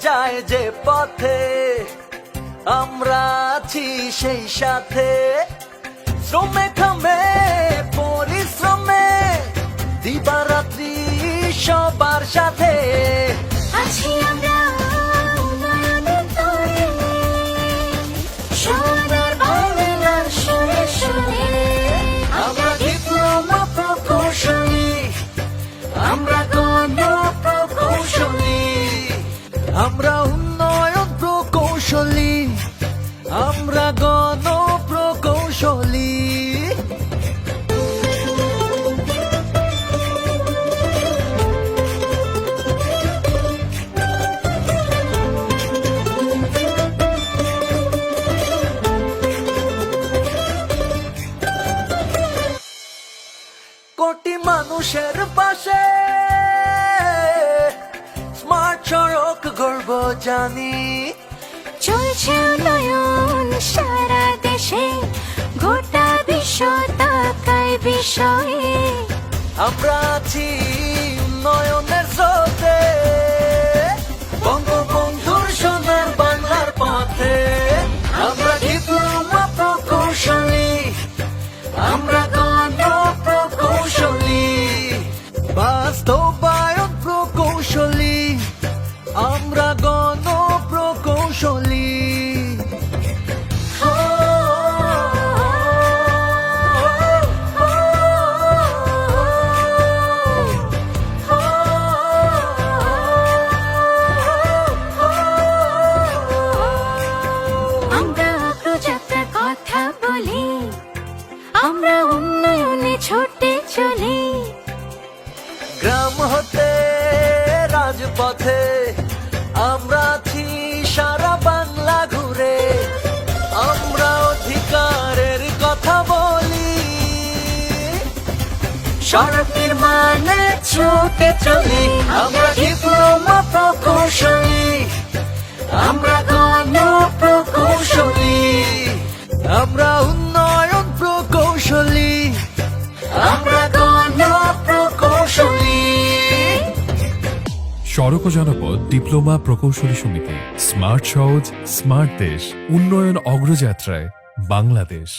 যায় যে পথে, আমরা আছি সেই সাথে। শ্রমে থামে, পরিশ্রমে, দিবারাত্রি সবার সাথে। আছি আমরা আমরা গণ প্রকৌশলী কোটি মানুষের পাশে স্মার্ট সড়ক গর্ব জানি। চলছে উন্নয়ন বিষয়ে। আমরা আছি উন্নয়নের স্রোতে। হতে রাজপথে আমরা আছি সারা বাংলা ঘুরে। আমরা অধিকারের কথা বলি। সড়ক নির্মাণে ছুটে চলি, আমরা ডিপ্লোমা প্রকৌশলী। আমরা গণ প্রকৌশলী। আমরা সড়ক ও জনপদ ডিপ্লোমা প্রকৌশলী সমিতি স্মার্ট সহজ স্মার্ট দেশ উন্নয়ন অগ্রযাত্রায় বাংলাদেশ।